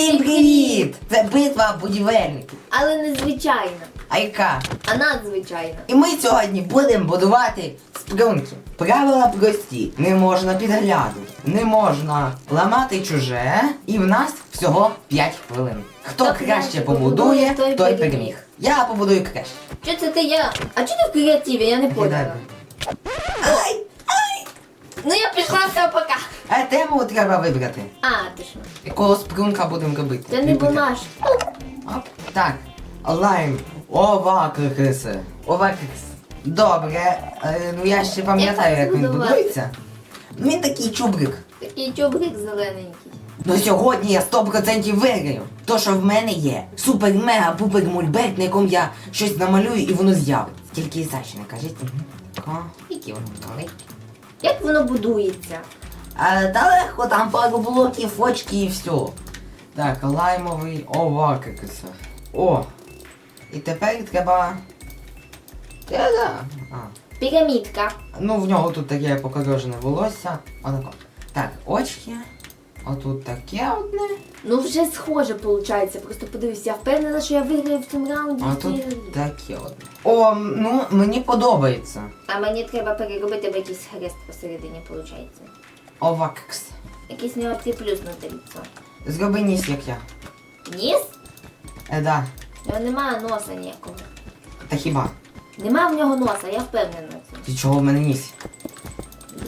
Всім привіт! Це битва будівельників. Але не звичайна, А яка? а надзвичайна. І ми сьогодні будемо будувати спрунки. Правила прості. Не можна підглядувати, не можна ламати чуже. І в нас всього 5 хвилин. Хто Хто краще краще побудує, побудує, той той переміг. переміг. Я побудую краще. Що це ти я? А чого ти в креативі? Я не поняла. Ай! Ну я пішла все пока. А тему треба вибрати. А, що? Якого спрунка будемо робити? Це не Вибрати. бумаж. Оп. Так, лайм, овакрис. Овакрис. Добре, е, ну я ще пам'ятаю, Як як він будувати? будується. Ну він такий чубрик. Такий чубрик зелененький. Ну сьогодні я 100% виграю. То, що в мене є супер мега пупер мульберт, на якому я щось намалюю і воно з'явиться. Тільки Саші не кажіть. О, які воно маленькі. Як воно будується? А, та легко, там пару блоків, фочки і все. Так, лаймовий овакрис. О! І тепер треба. Та-да. А. Пірамідка. Ну, в нього тут таке покорожене волосся. Отако. Так, очки. Отут таке одне. Ну вже схоже виходить. Просто подивись, я впевнена, що я виграю в цьому раунді. А тут таке одне. О, ну мені подобається. А мені треба переробити в якийсь хрест посередині, виходить. Овакс. Якийсь не приплюснуте лицо. Зроби ніс, як я. Ніс? Е, да. У нього немає носа ніякого. Та хіба? Нема в нього носа, я впевнена. Ти чого в мене ніс?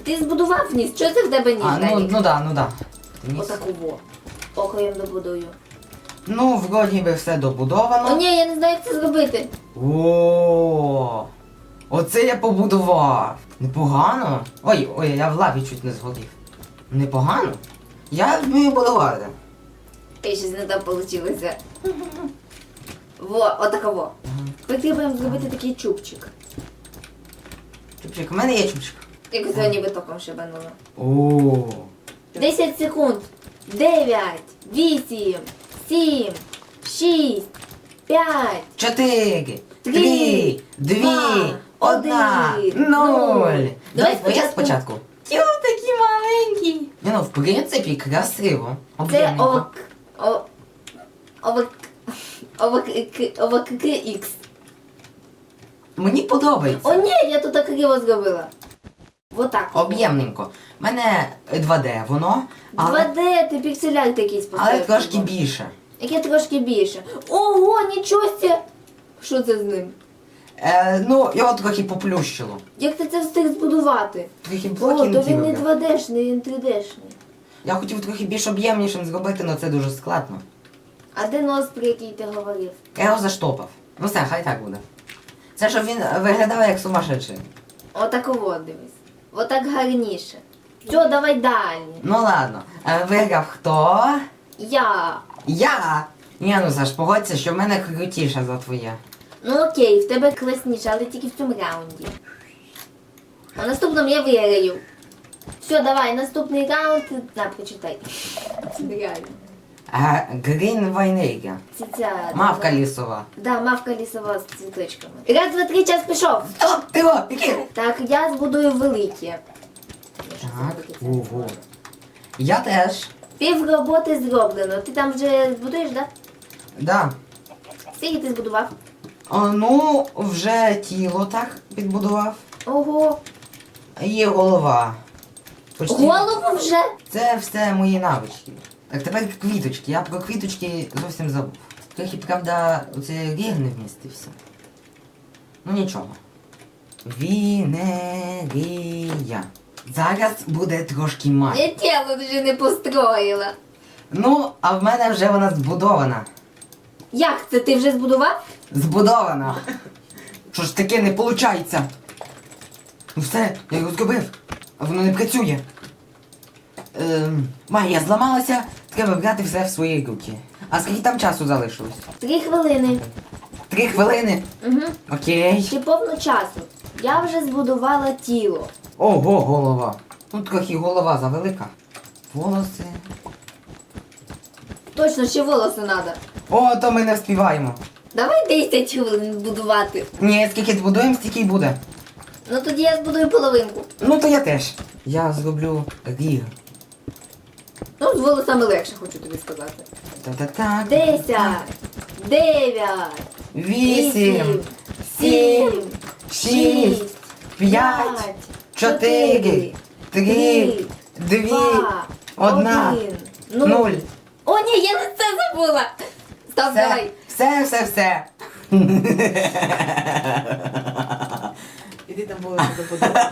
Ти збудував ніс, що це в тебе ніс? А, ну, ну да, ну да. Отаку во. Окоєм добудую. Ну, вроді би все О, добудовано. ні, я не знаю, як це зробити. О, Оце я побудував. Непогано. Ой, ой, я в лаві чуть не згорів. Непогано. Я вмію будувати. І щось не так вийшло. Во, отаково. Потрібно зробити такий чубчик. Чупчик, у мене є чупчик. Як сьогодні ви током шибанули. О. 10 секунд. 9, 8, 7, 6, 5, Чотири, Три, дві, два, одна, один, нуль. нуль. Давай Давай я спочатку. спочатку. Ті такі маленькі. Ні, ну, в принципі, красиво. Це Об'ємненько. овак... о- Овак... Овак... Овак... Мені подобається. О, ні, я тут так криво зробила. Вот так. Об'ємненько. У мене 2D воно, але, 2D, ти пікселяр такий але трошки більше. Яке трошки більше. Ого, нічого себе! Що це з ним? Е, ну, його трохи поплющило. Як ти це встиг збудувати? Трохи О, блоків то він не 2D-шний, він 3D-шний. Я хотів трохи більш об'ємнішим зробити, але це дуже складно. А де нос, про який ти говорив? Я його заштопав. Ну все, хай так буде. Це щоб він виглядав як сумасшедший. Отаково дивись. Отак гарніше. Все, давай далі. Ну ладно, Е, виграв хто? Я. Я! Ні, ну Саш, погодься, що в мене крутіше за твоє. Ну окей, в тебе класніше, але тільки в цьому раунді. А наступному я виграю. Все, давай, наступний раунд. На, прочитай. Це нереально. Грін Вайнейга. Це ця. Мавка лісова. Да, мавка лісова з цвіточками. Раз, два, три, час пішов. О, ти о, який? Так, я збудую велике. Так, ого. Я теж. Пів роботи зроблено. Ти там вже збудуєш, так? Да. Скільки ти збудував? О, ну, вже тіло так підбудував. Ого. І голова. Почти. Голову вже? Це все мої навички. Так тепер квіточки. Я про квіточки зовсім забув. Трохи, правда, оце ріг не вмістився. Ну нічого. Вінерія. Зараз буде трошки Я тіло вже не построїла. Ну, а в мене вже вона збудована. Як це? Ти вже збудував? Збудована. Що ж таке не виходить? Ну все, я його зробив. А воно не працює. Ем, магія зламалася, треба брати все в свої руки. А скільки там часу залишилось? Три хвилини. Три хвилини. Угу. Окей. Ще повно часу. Я вже збудувала тіло. Ого, голова. Ну трохи голова завелика. Волоси. Точно, ще волоси треба. О, то ми не вспіваємо. Давай 10 хвилин збудувати. Ні, скільки збудуємо, стільки й буде. Ну тоді я збудую половинку. Ну то я теж. Я зроблю ріг. З волосами легше, хочу тобі сказати. Та-та-так. Десять, дев'ять, Вісім, сім, шість, п'ять, чотири, три, дві, два, одна, один, нуль. О, ні, я не це забула. Стоп, Все, давай. все, все, все. Іди там було до подобається.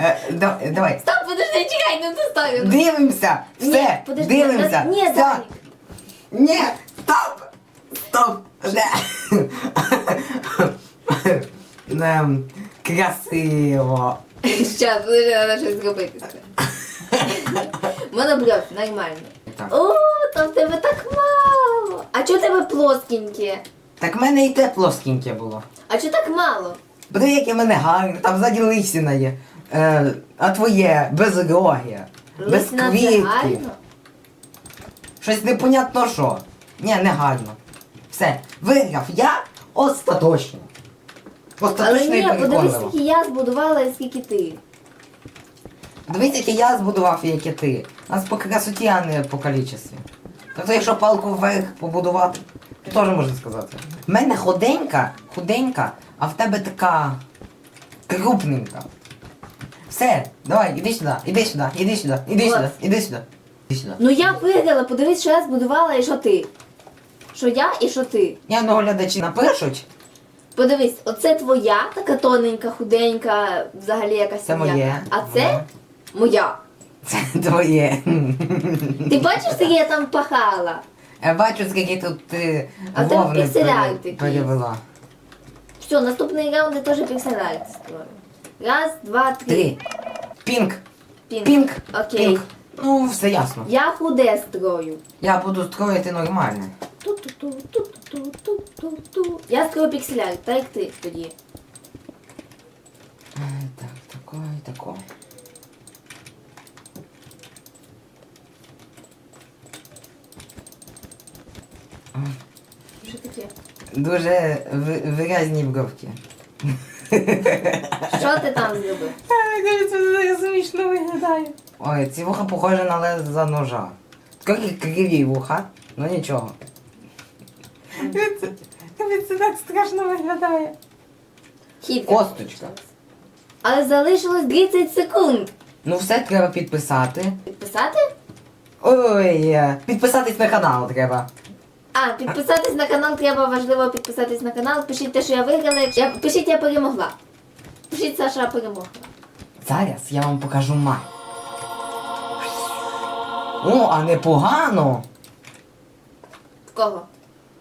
Е, да- Давай. Стоп, подожди, чекай, не ту сторону. Дивимося. Ні, Все, подожди, дивимося. Ні, Все. Данік. Ні, стоп! Стоп! Не. Ем, Красиво. Щас, подожди, треба щось зробити. Монобров, нормально. Так. О, там в тебе так мало. А чого в тебе плоскеньке? Так в мене і те плоскеньке було. А чого так мало? Подиви, яке в мене гарне, там ззаді лисина є. Е, а твоє без Лисина це квітки. гарно? Щось непонятно що. Ні, не гарно. Все, виграв я остаточно. Але Остаточно і ні, подивись, переконливо. скільки я збудувала і скільки ти. Дивись, яке я збудував і яке ти. У нас по красоті, а не по кількості. Тобто, якщо палку вверх побудувати, то теж можна сказати. В мене худенька, худенька, а в тебе така крупненька. Все, давай, іди сюди, іди сюди, іди сюди, іди сюди, іди сюди. Іди сюди. Ну я виграла, подивись, що я збудувала і що ти. Що я і що ти. Я ну глядачі напишуть, Подивись, оце твоя, така тоненька, худенька, взагалі якась це сім'я. моє. А це моя. Це твоє. Ти бачиш, скільки я там пахала? Я бачу, скільки тут ти А в тебе вовни пере- такі. перевела. Все, наступний раунд я теж пікселярити строю. Раз, два, три. Три. Пінк. Пінк. Пінк. Окей. Пінк. Ну, все ясно. Я худе строю. Я буду строїти нормально. Ту-ту-ту, ту-ту-ту, ту-ту-ту. Я строю пікселярі, так як ти тоді. Е, Так, такой, такой. Що таке? Дуже ви- виразні бровки. Що ти там зробив? Це смішно виглядає. Ой, ці вуха похожі на леза ножа. Тільки криві вуха, ну нічого. Це так страшно виглядає. Хітка. Косточка. Але залишилось 30 секунд. Ну все треба підписати. Підписати? Ой, е, підписатись на канал треба. А, підписатись на канал треба важливо підписатись на канал. Пишіть те, що я виграла. Я, пишіть, я перемогла. Пишіть, Саша перемогла. Зараз я вам покажу май. О, а непогано. Кого?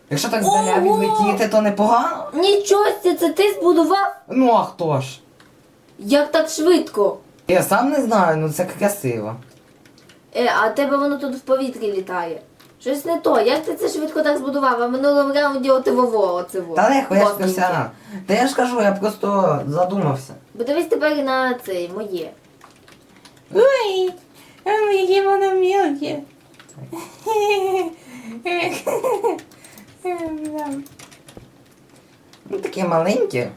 Якщо так здаля Ого! відлетіти, то непогано. Нічого, це, це ти збудував? Ну а хто ж? Як так швидко? Я сам не знаю, ну це красиво. Е, а тебе воно тут в повітрі літає. Щось не то. Як ти це швидко так збудував? А в минулому раунді оти вово, оце во. Та легко, я ж професіонал. Та я ж кажу, я просто задумався. Бо дивись тепер на цей, моє. Ой, які воно мілкі. Ну такі маленькі.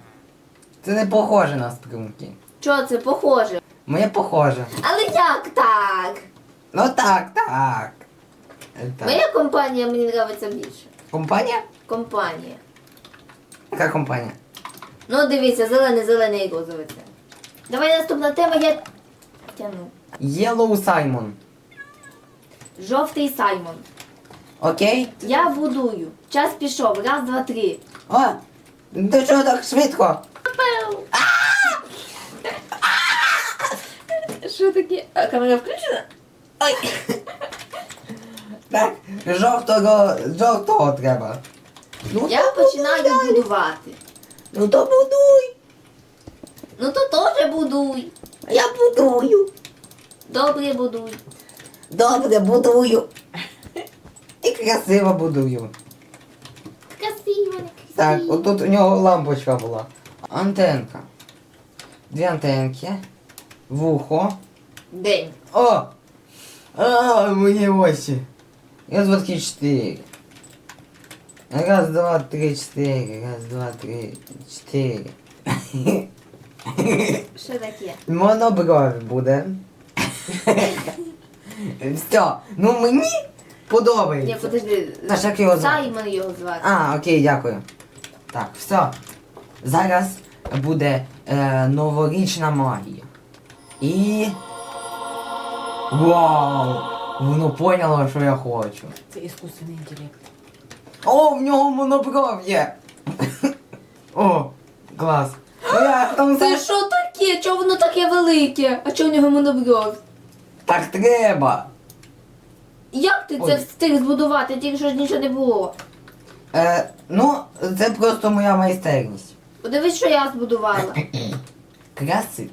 Це не похоже на струнки. Чого це похоже? Моє похоже. Але як так? Ну так, так. Так. Моя компанія мені подобається більше. Компанія? Компанія. Яка компанія? Ну дивіться, зелене, зелене і розове це. Давай наступна тема, я тяну. Yellow Simon. Жовтий Саймон. Окей? Я будую. Час пішов. Раз, два, три. О! Ти чого так швидко? Що таке? А камера включена? Ой. Так, жовтого, жовтого треба. Ну, Я то починаю будуй. будувати. Ну то будуй. Ну то теж будуй. Я будую. Добре будуй. Добре, будую. І красиво будую. Красиво, не Так, красиво. отут у нього лампочка була. Антенка. Дві антенки. Вухо. День. О! А, мої очі. Раз, два, три, чотири. Раз, два, три, чотири. Раз, два, три, чотири. Що таке? Монобровь буде. Все, ну мені Ні, подобається. подожди. Та ж як його звати? Саймон його звати. А, окей, дякую. Так, все. Зараз буде е, новорічна магія. І. Вау! Воно поняло, що я хочу. Це іскусственний інтелект. О, в нього монобров є! О, клас. Ну я там Це за... що таке? Чого воно таке велике? А чого в нього монобров? Так треба. Як ти Ой. це встиг збудувати, тільки що ж нічого не було? Е, ну, це просто моя майстерність. Подивись, що я збудувала. Краси.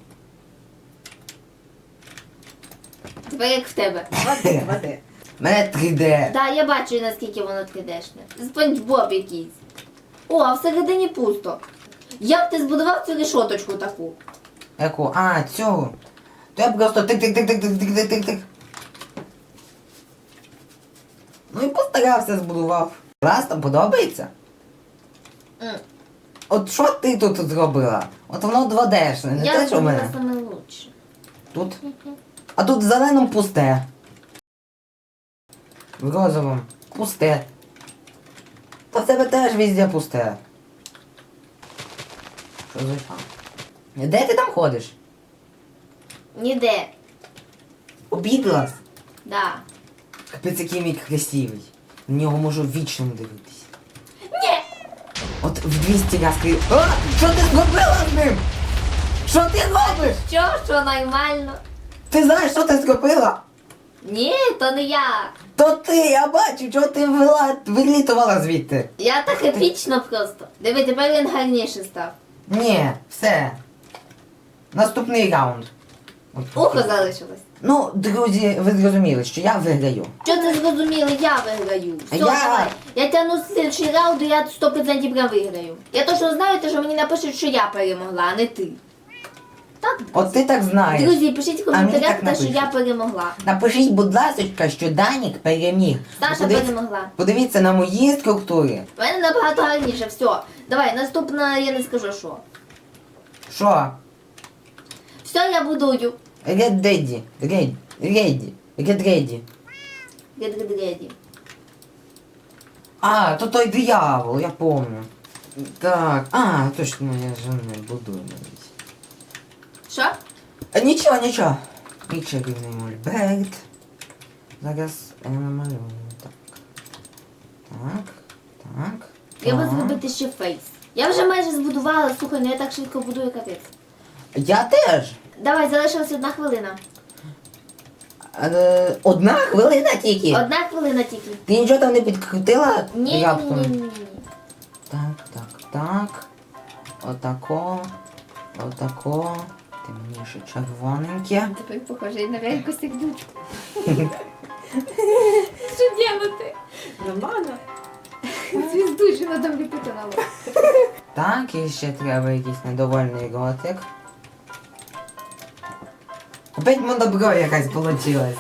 Тепер як в тебе. Води, води. Мене 3D. Так, я бачу, наскільки воно 3D-шне. Спанч Боб якийсь. О, а всередині пусто. Як ти збудував цю решоточку таку? Яку? А, цю. То я просто тик-тик-тик-тик-тик-тик-тик-тик. Ну і постарався, збудував. Класно, подобається? М. От що ти тут зробила? От воно 2D-шне, не я те, що в зробила мене. саме лучше. Тут. А тут в зеленому пусте. В розовому пусте. Та в тебе теж везде пусте. Що за фан? Де ти там ходиш? Ніде. Обіглас. Да. Капець, який мій красивий. На нього можу вічно дивитись. Ні! От в 200 раз крив. А! Що ти зробила з ним? Що ти робиш? Що, що нормально? Ти знаєш, що ти зробила? Ні, то не я. То ти, я бачу, чого ти вила, вилітувала звідти. Я так епічно просто. Диви, тепер він гарніше став. Ні, все. Наступний раунд. От. Ухо залишилось. Ну, друзі, ви зрозуміли, що я виграю. Що ти зрозуміли, я виграю. Все, Я- давай. Я тягну слідчий раунд, і я 100% прям виграю. Я точно знаю, те, що мені напишуть, що я перемогла, а не ти. Так. От ти так знаєш. Друзі, пишіть в А мені коментарях, так те, що я напишуть. перемогла. Напишіть, будь ласка, що Данік переміг. Саша Подивіться- перемогла. Подивіться на мої структури. У мене набагато гарніше, все. Давай, наступна я не скажу що. Що? Все, я будую. Red Daddy. Red. Ready. Red Ready. Геді. А, то той диявол, я помню. Так, а, точно, я же не буду. Що? А, нічого, нічого. І чарівний мольберт. Зараз я намалюю. Так. Так. Так. Треба так. зробити ще фейс. Я вже майже збудувала, слухай, ну я так швидко будую капець. Я теж. Давай, залишилась одна хвилина. Е, одна хвилина тільки. Одна хвилина тільки. Ти нічого там не підкрутила? Ні, ні, раптом? ні, ні, ні. Так, так, так. Отако. Отако. Темніше червоненьке. Тепер похоже на якусь сердючку. Що делати? Нормально. Звізду, що надо вліпити на. Так, і ще треба якийсь недовольний ротик. Опять монобро якась получилась.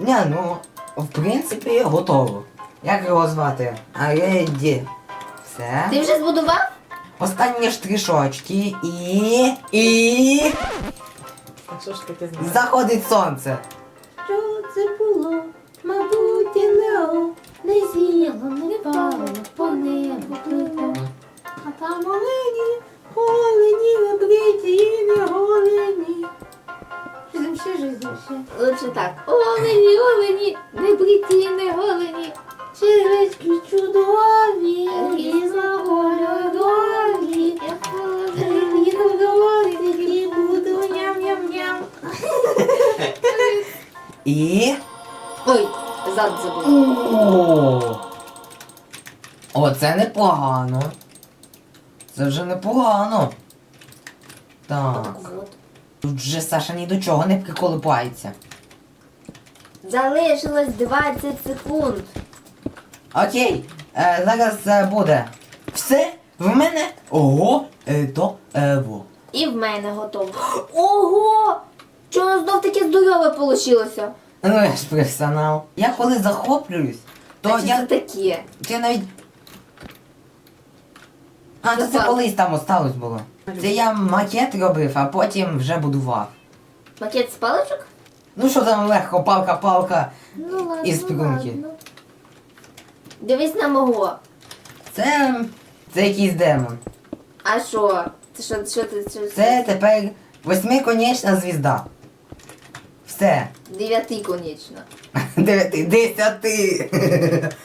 Ні, ну, в принципі, готово. Як його звати? Ареді. Все. Ти вже збудував? Останні штришочки і. І. А що ж таке знаєш? Заходить сонце. Що це було? Мабуть, і не не зіло, не впало, по небу пливо. А там олені, олені, не бриті і не голені. Ще, ще, ще. Лучше так. Олені, олені, не бриті не голені. Червячки чудові, різнокольорові. І. Ой, зад забула. О! Оце непогано. Це вже непогано. Так. Тут вже Саша ні до чого не приколипається. Залишилось 20 секунд. Окей, е, зараз е, буде. Все в мене. Ого, е, то е, во. І в мене готово. Ого! Чого воно знов таке здорове получилося? Ну я ж професіонал. Я коли захоплююсь, то а що це таке? я навіть. А, то це колись там осталось було. Це я макет робив, а потім вже будував. Макет з паличок? Ну що там легко, палка-палка. Ну ладно, Із пігунки. ладно. Дивись на мого. Це. Це якийсь демон. А що? Це що, що ти? Що, Це тепер восьмиконечна звізда. Все. Дев'ятий, конечно. Дев'яти, десяти.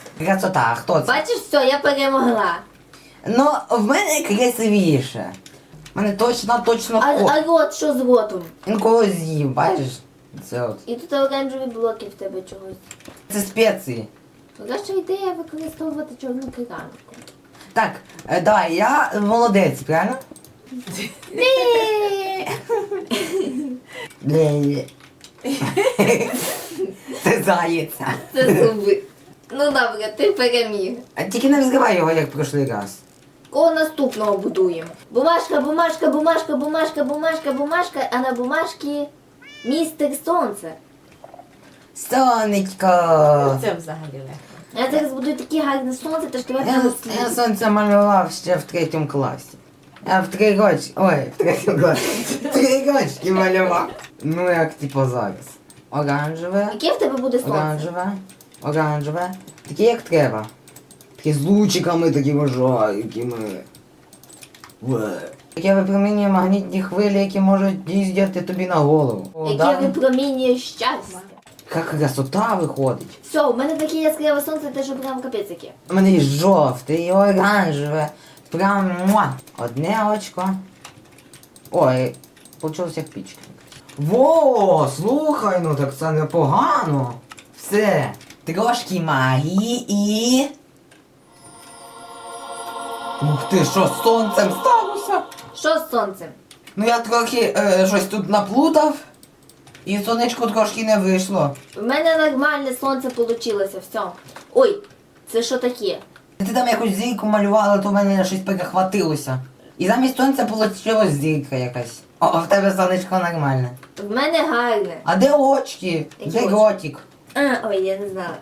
Красота, хто це? Бачиш, все, я перемогла. Ну, в мене красивіше. В мене точно, точно А, а рот, що з ротом? Він когось з'їв, бачиш? Це от. І тут оранжеві блоки в тебе чогось. Це спеції. Краща ідея використовувати чорну кераміку. Так, е, давай, я молодець, правильно? Це заєць. Це зуби. Ну добре, ти переміг. А Тільки не взривай його, як в прошлий раз. Кого наступного будуємо? Бумажка, бумажка, бумажка, бумажка, бумажка, бумажка, а на бумажці містер сонце. Сонечко. Це взагалі легко. Я зараз буду таке гарне сонце, тож тебе Я, я сонце малював ще в третьому класі. Я в три рочки, ой, в класі. В три рочки малював. Ну як типу зараз. Оранжеве, Яке в тебе буде сонце? оранжеве, оранжеве. Таке як треба. Такі з лучиками такими жорсткими. Ве. Таке випромінює магнітні хвилі, які можуть їздити тобі на голову. О, Яке да? випромінює щастя. Яка красота виходить. Все, у мене таке яскраве сонце, те, що прям капець яке. У мене є жовте і оранжеве. Прям муа. Одне очко. Ой, получилось як пічка. Во, слухай, ну так це непогано. Все. Трошки магії і. Ух ти, що з сонцем сталося? Що з сонцем? Ну я трохи е, щось тут наплутав. І сонечко трошки не вийшло. У мене нормальне сонце получилося, все. Ой, це що таке? Ти там якусь зірку малювала, то в мене щось перехватилося. І замість сонця вийшла зірка якась. О, а в тебе сонечко нормальне. В мене гарне. А де очки? Які де очки? ротик? А, ой, я не знала.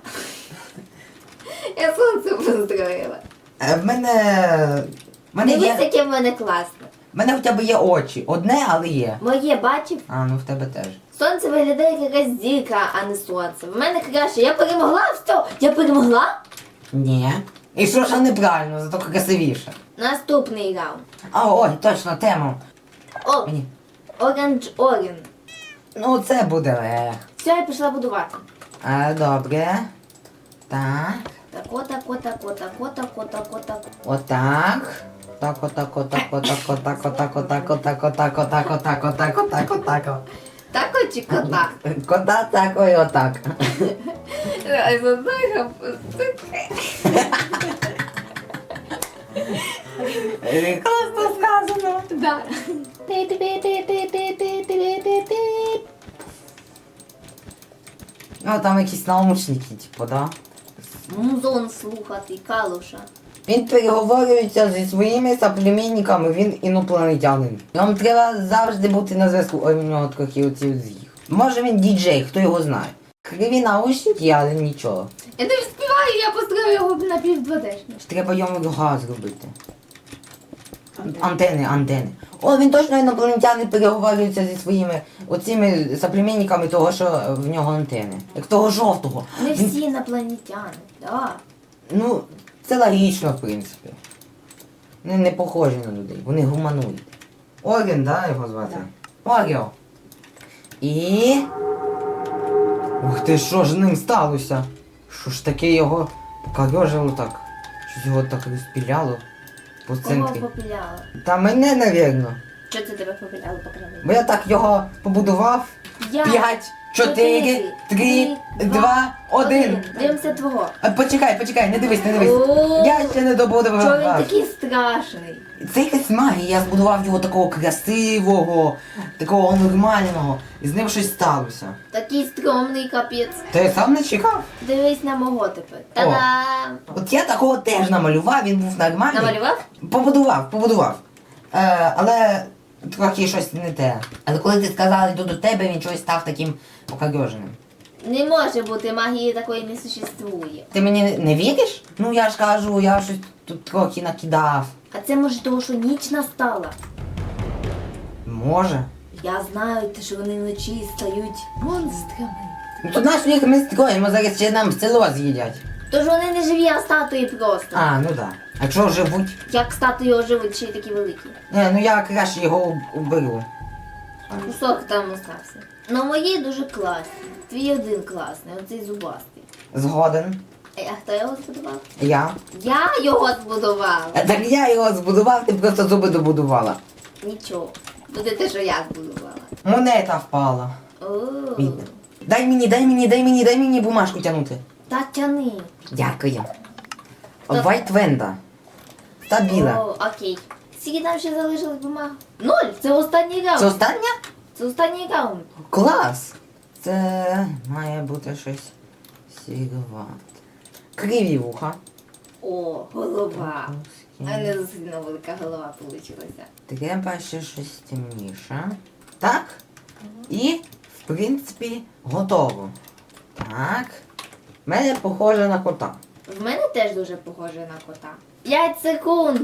Я сонце поздравила. Е, В мене. В мене Дивись, є. яке в мене класне. В мене хоча б є очі. Одне, але є. Моє бачив? А, ну в тебе теж. Сонце виглядає як якась зірка, а не сонце. В мене краще. Я перемогла все. Я перемогла. Ні. І що ж неправильно, зато красивіше. Наступний раунд. А, ой, точно, тему. О, Мені. оранж орен. Ну, це буде лег. Все, я пішла будувати. А, добре. Так. Тако, тако, тако, тако, тако, тако, тако. Отак. Так, отак, отак, отак, отак, отак, отак, отак, отак, отак, отак, отак, отак, отак. Тако чи кота? Кота так і отак. Класно сказано. Да. Ну, там якісь наушники, типу, да? Музон слухати, калуша. Він переговорюється зі своїми соплемінниками, він інопланетянин. Вам треба завжди бути на зв'язку. Ой, у нього трохи оці з'їх. Може він діджей, хто його знає. Криві наушники, але нічого. Я не співаю, я построю його на півдвадешні. Треба йому рога зробити. Антени, антени. О, він точно інопланетяни переговорюється зі своїми оціми соплемінниками того, що в нього антени. Як того жовтого. Не всі інопланетяни, да. Ну, це логічно, в принципі. Вони не похожі на людей, вони гуманоїди. Орін, да, його звати? Оріо. І. Ух ти, що ж ним сталося? Що ж таке його покорьожило так? Щось його так розпіляло по Кого центрі. попіляла? Та мене, навірно. Що це тебе попіляло по криві? Бо я так його побудував. Я. П'ять, чотири, три, два, один. Дивимося твого. А, Почекай, почекай, не дивись, не дивись. О, Я ще не добудував. Чого він такий страшний? Це якась магія, я збудував його такого красивого, такого нормального, і з ним щось сталося. Такий стрьомний капець. Та я сам не чекав. Дивись на мого тепер. Та-дам! От я такого теж намалював, він був нормальний. Намалював? Побудував, побудував. Е, але трохи щось не те. Але коли ти сказала, йду до тебе, він чогось став таким покарьоженим. Не може бути магії такої не существує. Ти мені не- не віриш? Ну я ж кажу, я щось тут трохи накидав. А це може того, що ніч настала. Може. Я знаю, те, що вони вночі стають монстрами. Ну то наш їх ми строїмо, зараз ще нам село з'їдять. Тож вони не живі, а статуї просто. А, ну да. А якщо живуть? Як статуї оживуть, ще й такі великі. Не, ну я краще його уб- уберу. Кусок там остався. Ну мої дуже класні. Твій один класний, оцей зубастий. Згоден. А хто його збудував? Я. Я його збудувала. А Так я його збудував, ти просто зуби добудувала. Нічого. Буде те, що я збудувала. Монета впала. О, Бідна. Дай мені, дай мені, дай мені, дай мені бумажку тягнути. Та тяни. Дякую. White Венда. Та біла. О, окей. Скільки там ще залишилось бумаг? Ноль! Це останній раунд. Це остання? Це останній раунд. Клас! Це має бути щось сірувате. Криві вуха. О, голова. А не сильно велика голова вийшла. Треба ще щось темніше. Так. І, в принципі, готово. Так. В мене похоже на кота. В мене теж дуже похоже на кота. П'ять секунд.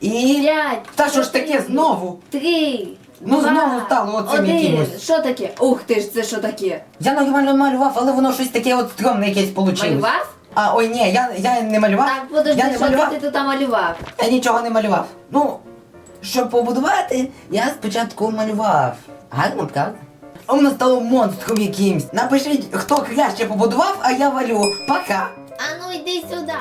І. П'ять. Та що ж таке знову? Три. Ну, знову стало оцим якимось. Що таке? Ух ти ж, це що таке? Я нормально малював, але воно щось таке от стрьомне якесь вийшло. Малював? А, ой, ні, я, я не малював. Так, подожди, я не що малював. ти тут малював? Я нічого не малював. Ну, щоб побудувати, я спочатку малював. Гарно, правда? А воно стало монстром якимсь. Напишіть, хто краще побудував, а я валю. Пока. А ну йди сюди.